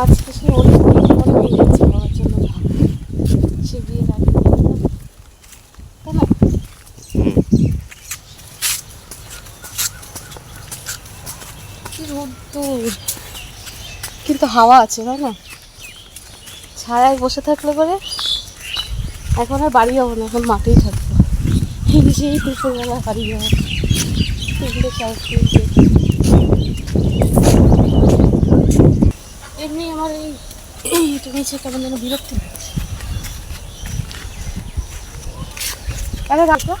আজকে জন্য সে তাই না কি কিন্তু হাওয়া আছে তাই না? ছায়ায় বসে থাকলে পরে এখন আর বাড়ি যাব না, এখন মাঠেই থাকব। সেই দুপুরবেলা বাড়ি যাব এমনি আমার এই এটা নিচে কেমন যেন বিরক্তি লাগছে। আরে রাখো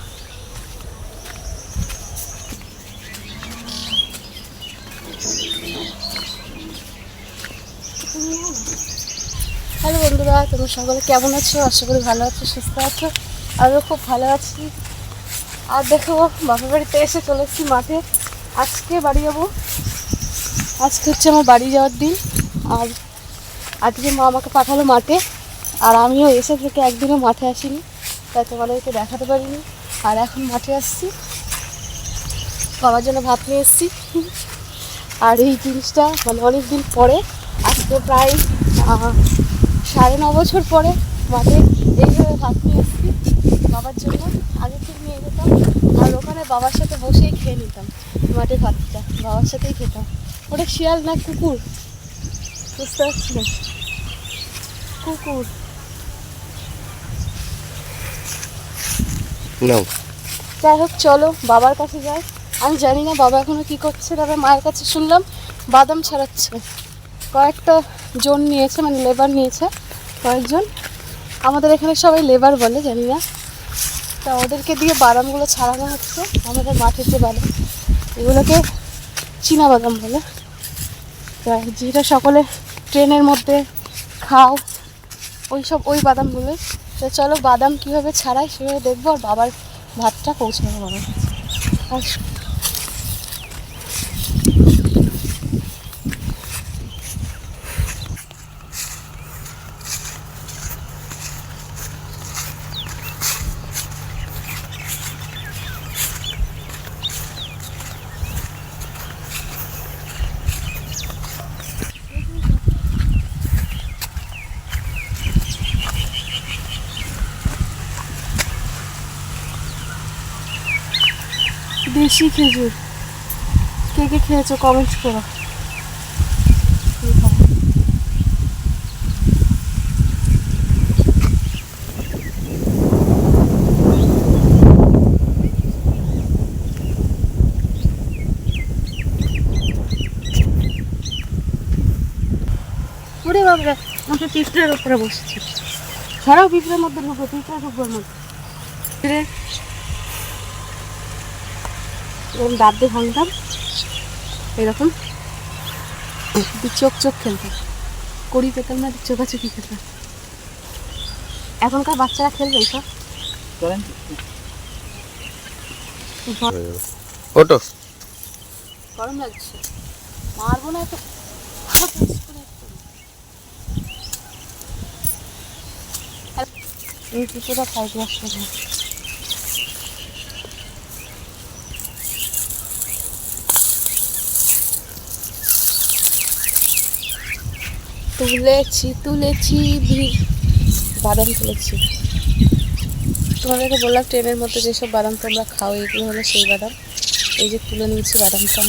হ্যালো বন্ধুরা, তোমরা সকলে কেমন আছো? আশা করি ভালো আছো, সুস্থ আছো। আমিও খুব ভালো আছি। আর দেখো, বাপের বাড়িতে এসে চলে এসেছি মাঠে। আজকে বাড়ি যাব। আজকে হচ্ছে আমার বাড়ি যাওয়ার দিন। আর আজকে মা আমাকে পাঠালো মাঠে। আর আমিও এসে থেকে একদিনও মাঠে আসিনি। তাই তোমাদেরকে দেখাতে পারিনি। আর এখন মাঠে আসছি। বাবার জন্য ভাত নিয়ে এসেছি। আর এই জিনিসটা মানে অনেক দিন পরে, আজকে প্রায় সাড়ে ন বছর পরে মাঠে এইভাবে ভাত নিয়ে এসেছি বাবার জন্য। আগে ঠিক নিয়ে যেতাম আর ওখানে বাবার সাথে বসেই খেয়ে নিতাম মাঠে ভাতটা। বাবার সাথেই খেতাম। ওটা শিয়াল না কুকুর? বুঝতে পারছি না। কুকুর। যাই হোক চলো বাবার কাছে যাই। আমি জানি না বাবা এখনও কি করছে তবে মায়ের কাছে শুনলাম বাদাম ছাড়াচ্ছে। কয়েকটা জোন নিয়েছে মানে লেবার নিয়েছে। কয়েকজন। আমাদের এখানে সবাই লেবার বলে, জানি না। তা ওদেরকে দিয়ে বাদামগুলো ছাড়ানো হচ্ছে, আমাদের মাঠের যে বাদাম, এগুলোকে চীনা বাদাম বলে। তা যেটা সকলে ট্রেনের মধ্যে খাও, ওই সব ওই বাদামগুলো তো চলো বাদাম কীভাবে ছাড়াই সেভাবে দেখব, আর বাবার ভাতটা বাবার কাছে। আর দেশি খেজুর কে কে খেয়েছো কমেন্টস করো। ওরে বাবরা আমাকে উপরে বসেছি। ছাড়াও পিঁপড়ের মধ্যে ঢুকো পিঁপড়ে ঢুকবার মধ্যে। এরকম দাঁত দিয়ে ভাঙতাম। এরকম। চোখ চোখ খেলতাম কড়ি পেতাম না চোখাচোখি খেতাম? এখনকার বাচ্চারা খেলবে এইসব। ওটো। গরম লাগছে। মারবো না এত। এই পিঠেটা খাই দিয়ে তুলেছি তুলেছি বাদাম তুলেছি। তোমাদেরকে বললাম, ট্রেনের মধ্যে যেসব বাদাম তোমরা খাও, এগুলো হলো সেই বাদাম। এই যে তুলে নিয়েছি বাদামটা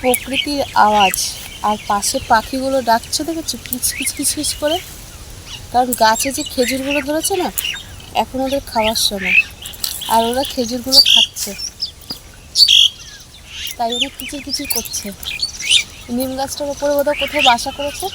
প্রকৃতির আওয়াজ। আর পাশে পাখিগুলো ডাকছে, দেখেছ? কিচ কিচ কিচ কিচ করে। কারণ গাছে যে খেজুরগুলো ধরেছে না, এখন ওদের খাওয়ার সময়। আর ওরা খেজুরগুলো খাচ্ছে। তাই ওরা কিচির কিচির করছে। নিম গাছটার উপরে ওদের কোথাও বাসা করেছে।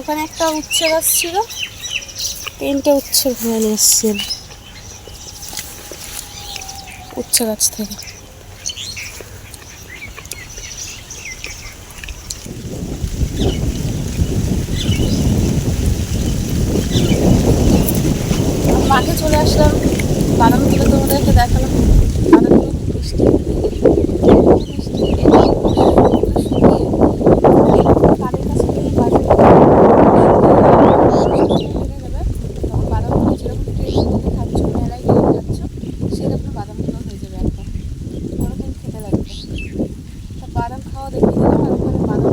ওখানে একটা উচ্ছে গাছ ছিল তিনটে উচ্ছে ভরে নিয়ে এসছেন উচ্ছে গাছ থেকে। মাঠে চলে আসলাম। বাদামগুলো তোমাদেরকে দেখালাম বাদামগুলো খুব মিষ্টি মিষ্টি এটা কানের কাছে নিয়ে বাজারে তখন বাদামগুলো যেরকম ট্রেনের মধ্যে খাচ্ছ মেলায় গিয়ে খাচ্ছ সেরকম বাদামগুলো হয়ে যাবে একদম ওরকম খেতে লাগবে তা বাদাম খাওয়া দেখে দিলাম আর পাবে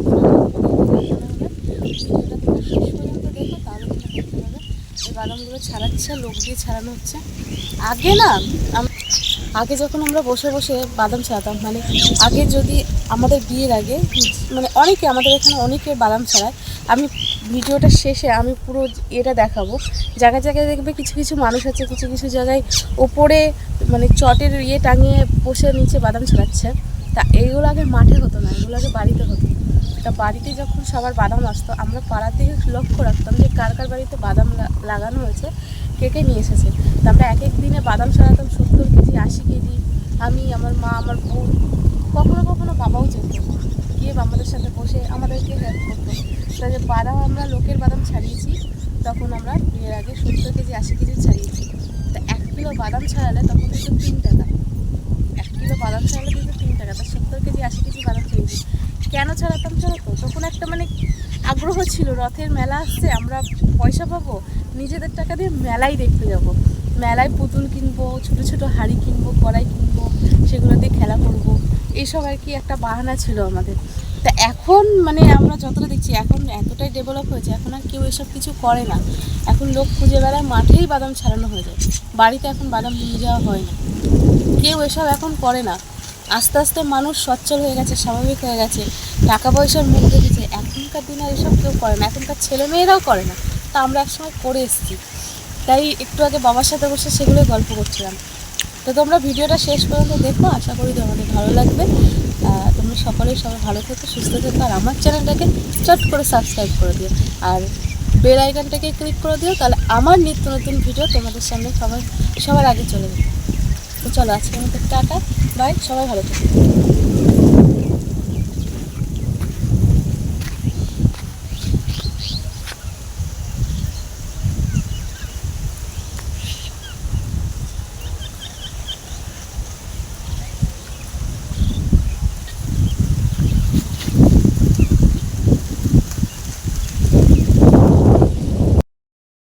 এই বাদামগুলো ছাড়াচ্ছে, লোক দিয়ে ছাড়ানো হচ্ছে। আগে না আগে যখন আমরা বসে বসে বাদাম ছাড়াতাম মানে আগে যদি আমাদের বিয়ের আগে মানে অনেকে, আমাদের এখানে অনেকে বাদাম ছাড়ায়। আমি ভিডিওটা শেষে আমি পুরো এটা দেখাবো। জায়গায় জায়গায় দেখবে কিছু কিছু মানুষ আছে, কিছু কিছু জায়গায় ওপরে মানে চটের ইয়ে টাঙিয়ে বসে নিচে বাদাম ছাড়াচ্ছে। তা এইগুলো আগে মাঠে হতো না, এগুলো আগে বাড়িতে হতো। তা বাড়িতে যখন সবার বাদাম আসতো, আমরা পাড়া থেকে লক্ষ্য রাখতাম যে কার কার বাড়িতে বাদাম লাগানো হয়েছে, কে কে নিয়ে এসেছে। তা আমরা এক এক দিনে বাদাম ছাড়াতাম সত্তর কেজি, আশি কেজি, আমি, আমার মা, আমার বোন, কখনো কখনো বাবাও যেত। গিয়ে আমাদের সাথে বসে আমাদেরকে হেল্প করতো। তা যে বাদাম আমরা লোকের বাদাম ছাড়িয়েছি, তখন আমরা বিয়ের আগে সত্তর কেজি, আশি কেজি ছাড়িয়েছি। তা এক কিলো বাদাম ছাড়ালে তখন কিন্তু তিন টাকা। কিলো বাদাম ছাড়ালে কিন্তু তিন টাকা, তা সত্তর কেজি, আশি কেজি বাদাম ছাড়িয়েছি কেন ছাড়াতাম জানো তো? তখন একটা মানে আগ্রহ ছিল, রথের মেলা আসছে, আমরা পয়সা পাবো, নিজেদের টাকা দিয়ে মেলাই দেখতে যাব। মেলায় পুতুল কিনবো, ছোট ছোট হাঁড়ি কিনবো, কড়াই কিনবো, সেগুলো দিয়ে খেলা করব। এইসব আর কি একটা বাহানা ছিল আমাদের। তা এখন মানে আমরা যতটা দেখছি, এখন এতটাই ডেভেলপ হয়েছে, এখন আর কেউ এসব কিছু করে না। এখন লোক খুঁজে বেড়ায় মাঠেই বাদাম ছাড়ানো হয়ে যায়। বাড়িতে এখন বাদাম নিয়ে যাওয়া হয় না। কেউ এসব এখন করে না। আস্তে আস্তে মানুষ সচ্ছল হয়ে গেছে, স্বাভাবিক হয়ে গেছে। টাকা পয়সার মুখ দেখেছে এখনকার দিনে এসব কেউ করে না। এখনকার ছেলে মেয়েরাও করে না। তা আমরা একসময় করে এসেছি। তাই একটু আগে বাবার সাথে বসে সেগুলোই গল্প করছিলাম। তো তোমরা ভিডিওটা শেষ পর্যন্ত দেখো। আশা করি তোমাদের ভালো লাগবে। তোমরা সকলেই সবাই ভালো থেকো, সুস্থ থেকো। আর আমার চ্যানেলটাকে চট করে সাবস্ক্রাইব করে দিও। আর বেল আইকনটাকে ক্লিক করে দিও। তাহলে আমার নিত্য নতুন ভিডিও তোমাদের সামনে সবাই সবার আগে চলে যাবে। তো চলো আজকের মতো টাটা বাই সবাই ভালো থেকো।